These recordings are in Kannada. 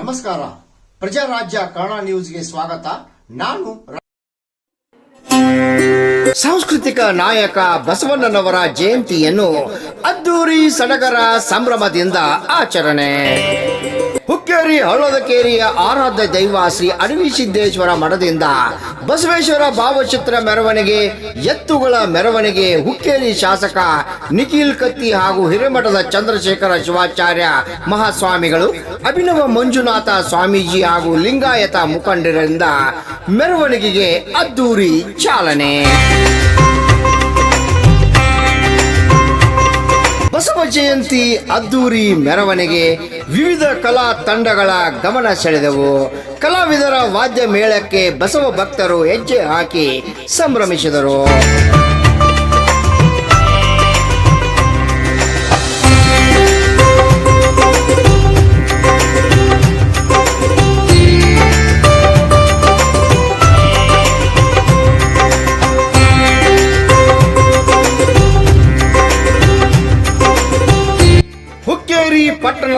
ನಮಸ್ಕಾರ. ಪ್ರಜಾರಾಜ್ಯ ಕನ್ನಡ ನ್ಯೂಸ್ಗೆ ಸ್ವಾಗತ. ನಾನು ಸಾಂಸ್ಕೃತಿಕ ನಾಯಕ ಬಸವಣ್ಣನವರ ಜಯಂತಿಯನ್ನು ಅದ್ದೂರಿ ಸಡಗರ ಸಂಭ್ರಮದಿಂದ ಆಚರಣೆ. ಹುಕ್ಕೇರಿ ಹಳ್ಳದಕೇರಿಯ ಆರಾಧ್ಯ ದೈವ ಶ್ರೀ ಅಡವಿ ಸಿದ್ದೇಶ್ವರ ಮಠದಿಂದ ಬಸವೇಶ್ವರ ಭಾವಚಿತ್ರ ಮೆರವಣಿಗೆ, ಎತ್ತುಗಳ ಮೆರವಣಿಗೆ, ಹುಕ್ಕೇರಿ ಶಾಸಕ ನಿಖಿಲ್ ಕತ್ತಿ ಹಾಗೂ ಹಿರೇಮಠದ ಚಂದ್ರಶೇಖರ ಶಿವಾಚಾರ್ಯ ಮಹಾಸ್ವಾಮಿಗಳು, ಅಭಿನವ ಮಂಜುನಾಥ ಸ್ವಾಮೀಜಿ ಹಾಗೂ ಲಿಂಗಾಯತ ಮುಖಂಡರಿಂದ ಮೆರವಣಿಗೆಗೆ ಅದ್ದೂರಿ ಚಾಲನೆ. ಬಸವ ಜಯಂತಿ ಅದ್ದೂರಿ ಮೆರವಣಿಗೆ. ವಿವಿಧ ಕಲಾ ತಂಡಗಳ ಗಮನ ಸೆಳೆದವು. ಕಲಾವಿದರ ವಾದ್ಯ ಮೇಳಕ್ಕೆ ಬಸವ ಭಕ್ತರು ಹೆಜ್ಜೆ ಹಾಕಿ ಸಂಭ್ರಮಿಸಿದರು.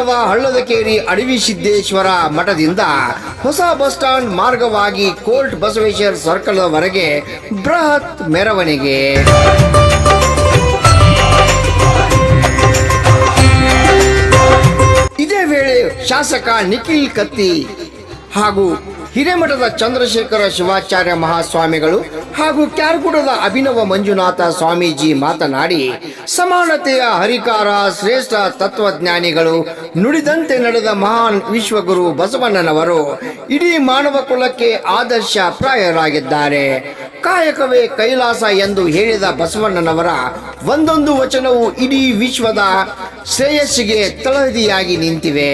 ಪಟ್ಟಣದ ಹಳ್ಳದಕೇರಿ ಅಡವಿ ಸಿದ್ದೇಶ್ವರ ಮಠದಿಂದ ಹೊಸ ಬಸ್ ಸ್ಟಾಂಡ್ ಮಾರ್ಗವಾಗಿ ಕೋರ್ಟ್ ಬಸವೇಶ್ವರ ಸರ್ಕಲ್ವರೆಗೆ ಬೃಹತ್ ಮೆರವಣಿಗೆ. ಇದೇ ವೇಳೆ ಶಾಸಕ ನಿಖಿಲ್ ಕತ್ತಿ ಹಾಗೂ ಹಿರೇಮಠದ ಚಂದ್ರಶೇಖರ ಶಿವಾಚಾರ್ಯ ಮಹಾಸ್ವಾಮಿಗಳು ಹಾಗೂ ಕ್ಯಾರ್ಗುಡದ ಅಭಿನವ ಮಂಜುನಾಥ ಸ್ವಾಮೀಜಿ ಮಾತನಾಡಿ, ಸಮಾನತೆಯ ಹರಿಕಾರ ಶ್ರೇಷ್ಠ ತತ್ವಜ್ಞಾನಿಗಳು ನುಡಿದಂತೆ ನಡೆದ ಮಹಾನ್ ವಿಶ್ವಗುರು ಬಸವಣ್ಣನವರು ಇಡೀ ಮಾನವ ಕುಲಕ್ಕೆ ಆದರ್ಶ ಪ್ರಾಯರಾಗಿದ್ದಾರೆ ಕಾಯಕವೇ ಕೈಲಾಸ ಎಂದು ಹೇಳಿದ ಬಸವಣ್ಣನವರ ಒಂದೊಂದು ವಚನವು ಇಡೀ ವಿಶ್ವದ ಶ್ರೇಯಸ್ಸಿಗೆ ತಳಹದಿಯಾಗಿ ನಿಂತಿವೆ.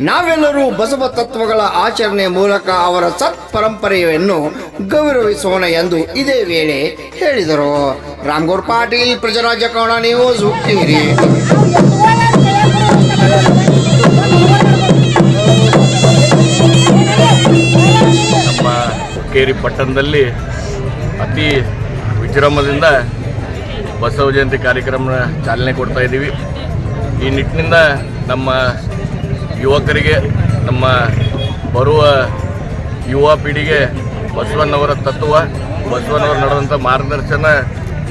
ನಾವೆಲ್ಲರೂ ಬಸವ ತತ್ವಗಳ ಆಚರಣೆ ಮೂಲಕ ಅವರ ಸತ್ ಪರಂಪರೆಯನ್ನು ಗೌರವಿಸೋಣ ಎಂದು ಇದೇ ವೇಳೆ ಹೇಳಿದರು. ರಾಮ್ಗೌಡ್ ಪಾಟೀಲ್, ಪ್ರಜರಾಜ ಕೌಣ ನ್ಯೂಸ್ ಕೇರಿ ನಮ್ಮ ಹುಕ್ಕೇರಿ ಪಟ್ಟಣದಲ್ಲಿ ಅತಿ ವಿಜೃಂಭದಿಂದ ಬಸವ ಜಯಂತಿ ಕಾರ್ಯಕ್ರಮ ಚಾಲನೆ ಕೊಡ್ತಾ ಇದ್ದೀವಿ. ಈ ನಿಟ್ಟಿನಿಂದ ನಮ್ಮ ಯುವಕರಿಗೆ, ನಮ್ಮ ಬರುವ ಯುವ ಪೀಳಿಗೆ ಬಸವಣ್ಣವರ ತತ್ವ, ಬಸವಣ್ಣವರು ನಡೆದಂಥ ಮಾರ್ಗದರ್ಶನ,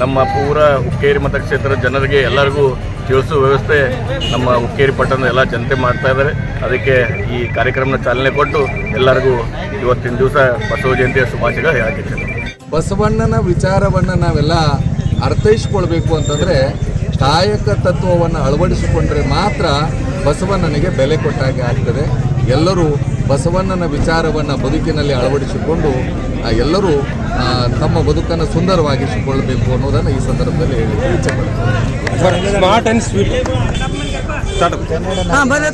ನಮ್ಮ ಪೂರ ಹುಕ್ಕೇರಿ ಮತಕ್ಷೇತ್ರದ ಜನರಿಗೆ ಎಲ್ಲರಿಗೂ ತಿಳಿಸುವ ವ್ಯವಸ್ಥೆ ನಮ್ಮ ಹುಕ್ಕೇರಿ ಪಟ್ಟಣದ ಎಲ್ಲ ಜನತೆ ಮಾಡ್ತಾ ಇದ್ದಾರೆ. ಅದಕ್ಕೆ ಈ ಕಾರ್ಯಕ್ರಮನ ಚಾಲನೆ ಕೊಟ್ಟು ಎಲ್ಲರಿಗೂ ಇವತ್ತಿನ ದಿವಸ ಬಸವ ಜಯಂತಿಯ ಶುಭಾಶಯ ಹೇಳಕ್ಕೆ ಬಸವಣ್ಣನ ವಿಚಾರವನ್ನು ನಾವೆಲ್ಲ ಅರ್ಥೈಸ್ಕೊಳ್ಬೇಕು ಅಂತಂದರೆ ಕಾಯಕ ತತ್ವವನ್ನು ಅಳವಡಿಸಿಕೊಂಡ್ರೆ ಮಾತ್ರ ಬಸವಣ್ಣನಿಗೆ ಬೆಲೆ ಕೊಟ್ಟಾಗೆ ಆಗ್ತದೆ. ಎಲ್ಲರೂ ಬಸವಣ್ಣನ ವಿಚಾರವನ್ನು ಬದುಕಿನಲ್ಲಿ ಅಳವಡಿಸಿಕೊಂಡು ಎಲ್ಲರೂ ತಮ್ಮ ಬದುಕನ್ನು ಸುಂದರವಾಗಿಸಿಕೊಳ್ಳಬೇಕು ಅನ್ನೋದನ್ನು ಈ ಸಂದರ್ಭದಲ್ಲಿ ಹೇಳಿ ಸ್ಮಾರ್ಟ್ ಅಂಡ್ ಸ್ವೀಟ್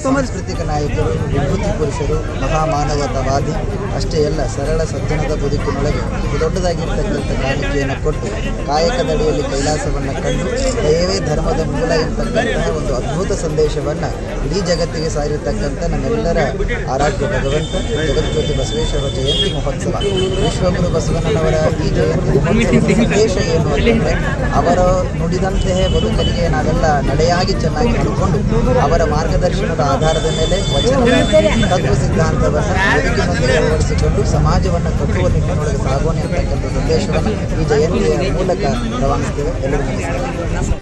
ಸಾಂಸ್ಕೃತಿಕ ನಾಯಕರು ವಿಭೂತಿ ಪುರುಷರು ಮಹಾಮಾನವತಾವಾದಿ ಅಷ್ಟೇ ಅಲ್ಲ ಸರಳ ಸಜ್ಜನದ ಬದುಕಿನೊಳಗೆ ದೊಡ್ಡದಾಗಿರ್ತಕ್ಕಂಥ ಕಾಣಿಕೆಯನ್ನು ಕೊಟ್ಟು ಕಾಯಕದಡಿಯಲ್ಲಿ ಕೈಲಾಸವನ್ನು ಕಂಡು ದೇವೇ ಧರ್ಮದ ಮೂಲ ಎಂಬತಕ್ಕಂತಹ ಒಂದು ಅದ್ಭುತ ಸಂದೇಶವನ್ನು ಇಡೀ ಜಗತ್ತಿಗೆ ಸಾರಿರ್ತಕ್ಕಂಥ ನಮ್ಮೆಲ್ಲರ ಆರಾಧ್ಯ ಭಗವಂತ ಜಗದ್ಜ್ಯೋತಿ ಬಸವೇಶ್ವರ ಜಯಂತಿ ಮಹೋತ್ಸವ. ವಿಶ್ವಗುರು ಬಸವಣ್ಣನವರ ಈ ಜಯಂತಿ ಮಹೋತ್ಸವದ ಸಂದೇಶ ಏನು ಅಂತಂದರೆ ಅವರು ನುಡಿದಂತೆಯೇ ಬದುಕಲಿಗೆ ನಾವೆಲ್ಲ ನಡೆಯಾಗಿ ಚೆನ್ನಾಗಿ ನಡ್ಕೊಂಡು ಅವರ ಮಾರ್ಗದರ್ಶನದ ಆಧಾರದ ಮೇಲೆ ವಚನ ತತ್ವ ಸಿದ್ಧಾಂತವನ್ನು ಅಳವಡಿಸಿಕೊಂಡು ಸಮಾಜವನ್ನು ಕಟ್ಟುವ ನಿಟ್ಟಿನೊಳಗೆ ಸಾಗೋಣ ಅಂತಕ್ಕಂಥ ಸಂದೇಶವನ್ನು ಈ ಜಯಂತಿಯ ಮೂಲಕ ರವಾನಿಸ್ತೇವೆ. ಎಲ್ಲರಿಗೂ